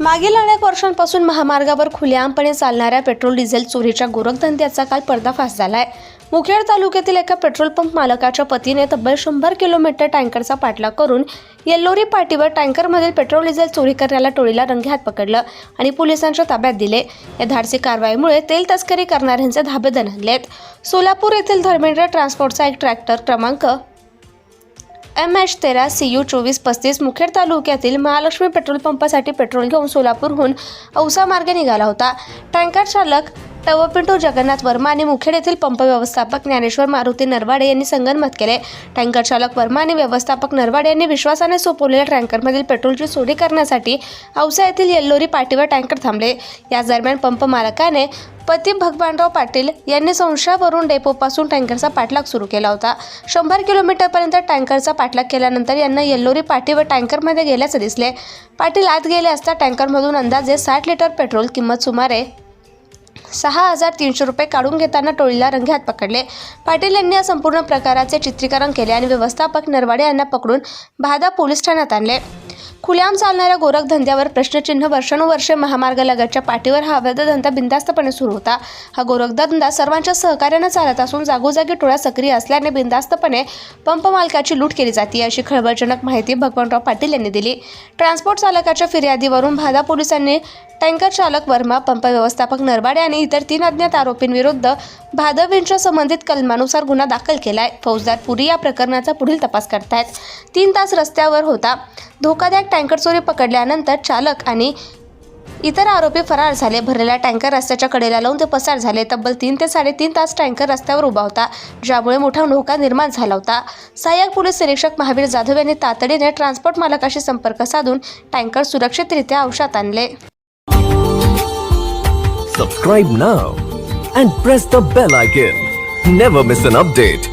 मागील अनेक वर्षांपासून महामार्गावर खुलेआमपणे चालणाऱ्या पेट्रोल डिझेल चोरीच्या गोरखधंद्याचा काल पर्दाफाश आहे मुखेड तालुक्यातील एका पेट्रोल पंप मालकाच्या पतीने तब्बल शंभर किलोमीटर टँकरचा पाठलाग करून येल्लोरी पाटीवर टँकरमधील पेट्रोल डिझेल चोरी करण्याला टोळीला रंगेहात पकडलं आणि पोलिसांच्या ताब्यात दिले. या धाडसी कारवाईमुळे तेल तस्करी करणाऱ्यांचे धाबे दणहललेत सोलापूर येथील धर्मेंद्र ट्रान्सपोर्टचा एक ट्रॅक्टर क्रमांक एम एच तेरा सी यू चोवीस पस्तीस मुखेड तालुक्यातील महालक्ष्मी पेट्रोल पंपासाठी पेट्रोल घेऊन सोलापूरहून औसा मार्गे निघाला होता. टँकर चालक टवपिंटू जगन्नाथ वर्मा आणि मुखेड येथील पंप व्यवस्थापक ज्ञानेश्वर मारुती नरवाडे यांनी संगनमत केले. टँकर चालक वर्मा आणि व्यवस्थापक नरवाडे यांनी विश्वासाने सोपवलेल्या टँकरमधील पेट्रोलची चोरी करण्यासाठी औसा येथील येल्लोरी पाटीवर टँकर थांबले. याच दरम्यान पंप मालकाने पती भगवानराव पाटील यांनी संशयावरून डेपोपासून टँकरचा पाठलाग सुरू केला होता. शंभर किलोमीटरपर्यंत टँकरचा पाठलाग केल्यानंतर यांना येल्लोरी पाटी व टँकरमध्ये गेल्याचे दिसले. पाटील आत गेले असता टँकरमधून अंदाजे साठ लिटर पेट्रोल किंमत सुमारे सहा हजार तीनशे रुपये काढून घेताना टोळीला रंगेहात पकडले. पाटील यांनी या संपूर्ण प्रकाराचे चित्रीकरण केले आणि व्यवस्थापक नरवाडे यांना पकडून भादा पोलीस ठाण्यात आणले. खुल्याम चालणाऱ्या गोरखधंद्यावर प्रश्नचिन्ह वर्षानुवर्षे महामार्गालगतच्या पाठीवर हा अवैध धंदा बिंदास्तपणे सुरू होता. हा गोरखधंदा सर्वांच्या सहकार्यानं चालत असून जागोजागी टोळ्या सक्रिय असल्याने बिंदास्तपणे पंप मालकाची लूट केली जाते अशी खळबळजनक माहिती भगवानराव पाटील यांनी दिली. ट्रान्सपोर्ट चालकाच्या फिर्यादीवरून भादा पोलिसांनी टँकर चालक वर्मा पंप व्यवस्थापक नरबाडे आणि इतर तीन अज्ञात आरोपींविरुद्ध भादवींच्या संबंधित कलमानुसार गुन्हा दाखल केलाय. फौजदार पुरी या प्रकरणाचा पुढील तपास करतायत. तीन तास रस्त्यावर होता. धोकादायक टँकर चोरी पकडल्यानंतर चालक आणि इतर आरोपी फरार झाले. भरलेला टँकर रस्त्याच्या कडेला लावून ते पसार झाले. तब्बल तीन ते साडेतीन तास टँकर रस्त्यावर उभा होता ज्यामुळे मोठा धोका निर्माण झाला होता. सहाय्यक पोलीस निरीक्षक महावीर जाधव यांनी तातडीने ट्रान्सपोर्ट मालकाशी संपर्क साधून टँकर सुरक्षितरित्या अंशात आणले. Subscribe now and press the bell icon never miss an update